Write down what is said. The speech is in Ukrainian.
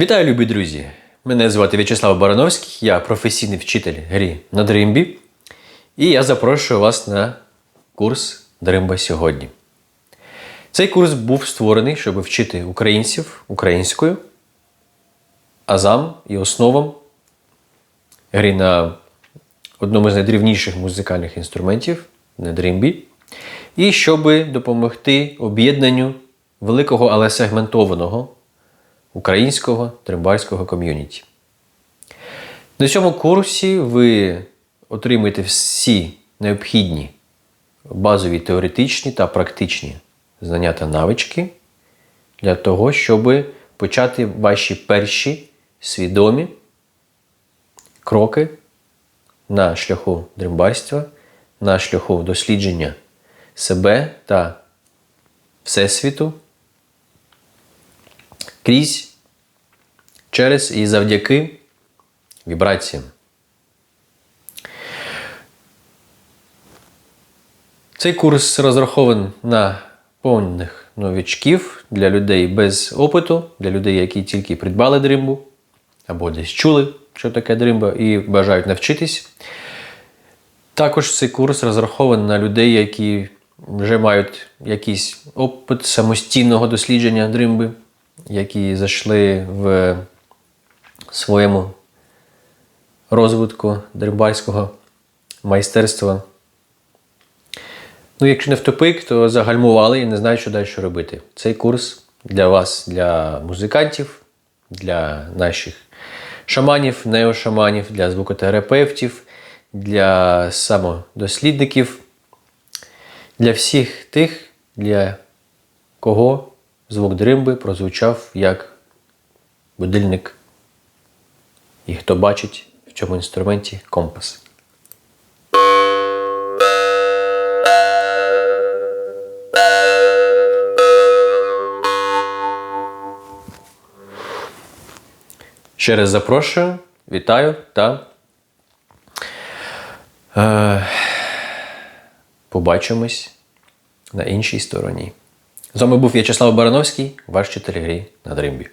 Вітаю, любі друзі! Мене звати В'ячеслав Барановський, я професійний вчитель грі на дримбі. І я запрошую вас на курс Дримба сьогодні. Цей курс був створений, щоб вчити українців українською, азам і основам гри на одному з найдрівніших музикальних інструментів на дримбі, і щоб допомогти об'єднанню великого, але сегментованого українського тримбарського ком'юніті. На цьому курсі ви отримаєте всі необхідні базові теоретичні та практичні знання та навички для того, щоб почати ваші перші свідомі кроки на шляху дримбарства, на шляху дослідження себе та Всесвіту крізь, через і завдяки вібраціям. Цей курс розрахований на повних новичків для людей без опиту, для людей, які тільки придбали дримбу, або десь чули, що таке дримба, і бажають навчитись. Також цей курс розрахований на людей, які вже мають якийсь опит самостійного дослідження дримби, які зайшли в своєму розвитку дримбарського майстерства. Ну, якщо не в тупик, то загальмували і не знають, що далі робити. Цей курс для вас, для музикантів, для наших шаманів, неошаманів, для звукотерапевтів, для самодослідників, для всіх тих, для кого звук дримби прозвучав як будильник. І хто бачить в цьому інструменті компас. Ще раз запрошую, вітаю та е, побачимось на іншій стороні. З вами був В'ячеслав Барановський, ваш вчитель грі на дримбі.